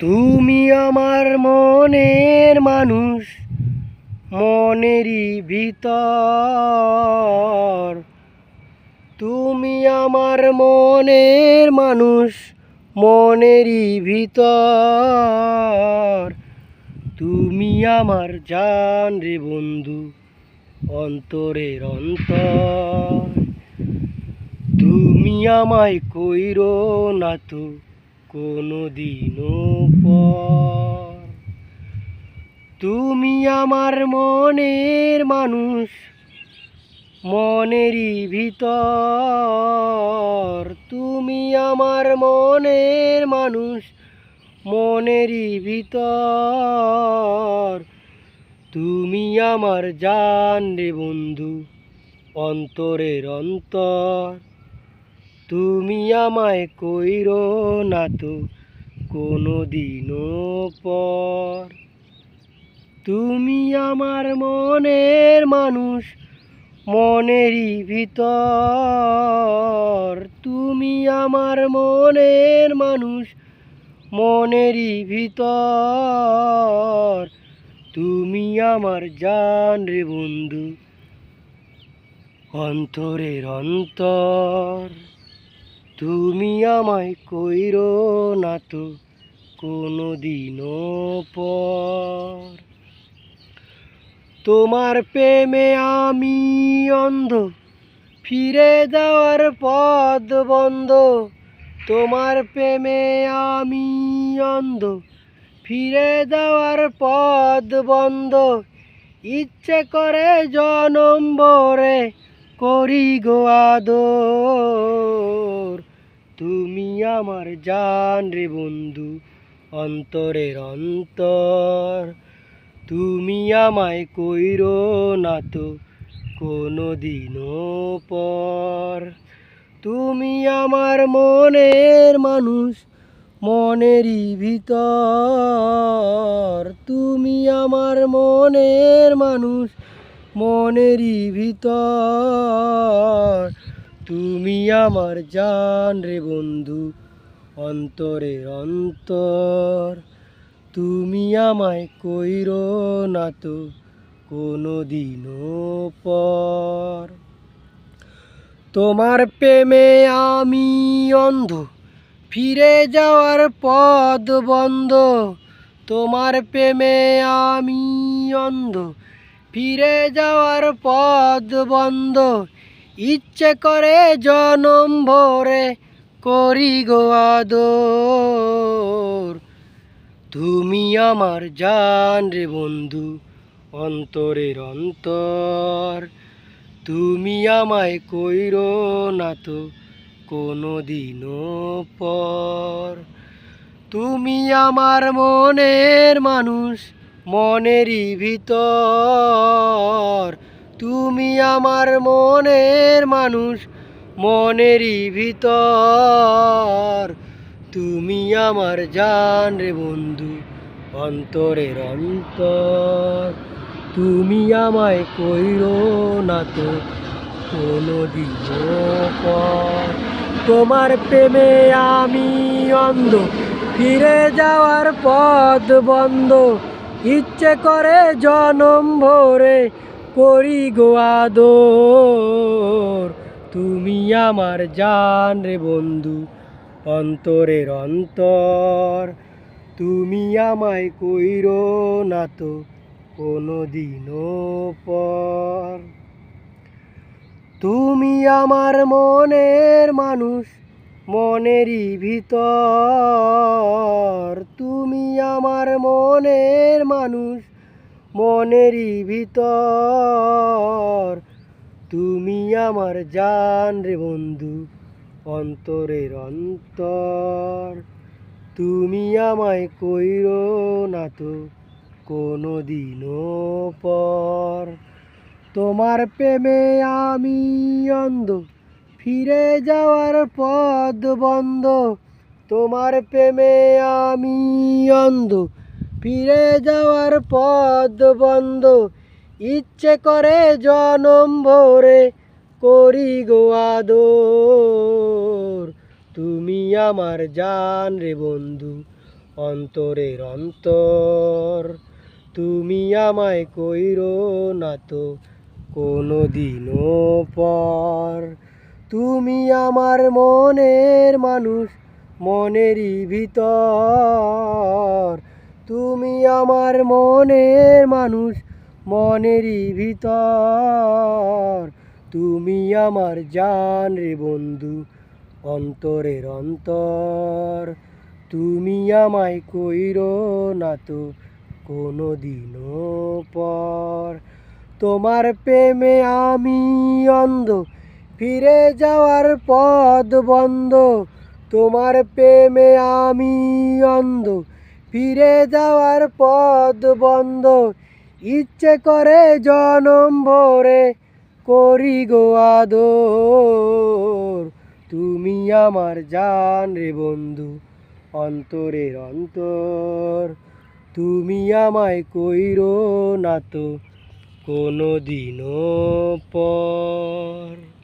তুমি আমার মনের মানুষ, মনেরই ভিতর। তুমি আমার মনের মানুষ, মনেরই ভিতর। তুমি আমার জান রে বন্ধু, অন্তরের অন্তর। তুমি আমায় কইরো না তো কোনো দিনও পর। তুমি আমার মনের মানুষ, মনেরই ভিতর। তুমি আমার মনের মানুষ, মনেরই ভিতর। তুমি আমার জান রে বন্ধু, অন্তরের অন্তর। তুমি আমায় কইরো না তো কোনো দিনও পর। তুমি আমার মনের মানুষ, মনেরই ভিতর। তুমি আমার মনের মানুষ, মনেরই ভিতর। তুমি আমার জান রে বন্ধু, অন্তরের অন্তর। তুমি আমায় কইরো না তো কোনো দিনও পর। তোমার প্রেমে আমি অন্ধ, ফিরে যাওয়ার পদ বন্ধ। তোমার প্রেমে আমি অন্ধ, ফিরে যাওয়ার পদ বন্ধ। ইচ্ছে করে জনম ভরে করি গো আদর। আমার জান রে বন্ধু, অন্তরের অন্তর। তুমি আমায় কইর না তো কোনো দিনও পর। তুমি আমার মনের মানুষ, মনেরই ভিতর। তুমি আমার মনের মানুষ, মনেরই ভিতর। তুমি আমার জান রে বন্ধু, অন্তরের অন্তর। তুমি আমায় কইরো না তো কোনো দিনও পর। তোমার প্রেমে আমি অন্ধ, ফিরে যাওয়ার পদ বন্ধ। তোমার প্রেমে আমি অন্ধ, ফিরে যাওয়ার পদ বন্ধ। ইচ্ছে করে জনম ভরে করি গো আদর। তুমি আমার জান রে বন্ধু, অন্তরের অন্তর। তুমি আমায় কইর না তো কোনো দিনও পর। তুমি আমার মনের মানুষ, মনেরই ভিতর। তুমি আমার মনের মানুষ, মনেরই ভিতর। তুমি আমার জান রে বন্ধু, অন্তরের অন্তর। তুমি আমায় কইরো না তো কোনো তোমার প্রেমে আমি অন্ধ, ফিরে যাওয়ার পথ বন্ধ। ইচ্ছে করে জনম ভরে করি গো আদর। তুমি আমার জান রে বন্ধু, অন্তরের অন্তর। তুমি আমায় কইর না তো কোনো দিনও পর। তুমি আমার মনের মানুষ, মনেরই ভিতর। তুমি আমার মনের মানুষ মনেরই ভিতর। তুমি আমার জান রে বন্ধু, অন্তরের অন্তর। তুমি আমায় কইরো না তো কোনো দিনও পর। তোমার প্রেমে আমি অন্ধ, ফিরে যাওয়ার পথ বন্ধ। তোমার প্রেমে আমি অন্ধ ফিরে যাওয়ার পথ বন্ধ। ইচ্ছে করে জনম ভরে করি গো আদর। তুমি আমার জান রে বন্ধু, অন্তরের অন্তর। তুমি আমায় কইরো না তো কোনো দিনও পর। তুমি আমার মনের মানুষ, মনেরই ভিতর। তুমি আমার মনের মানুষ, মনেরই ভিতর। তুমি আমার জান রে বন্ধু, অন্তরের অন্তর। তুমি আমায় কইরো না তো কোনো দিনও পর। তোমার প্রেমে আমি অন্ধ, ফিরে যাওয়ার পথ বন্ধ। তোমার প্রেমে আমি অন্ধ ফিরে যাওয়ার পথ বন্ধ। ইচ্ছে করে জনম ভরে করি গো আদর। তুমি আমার জান রে বন্ধু, অন্তরের অন্তর। তুমি আমায় কইরো না তো কোনো দিনও পর।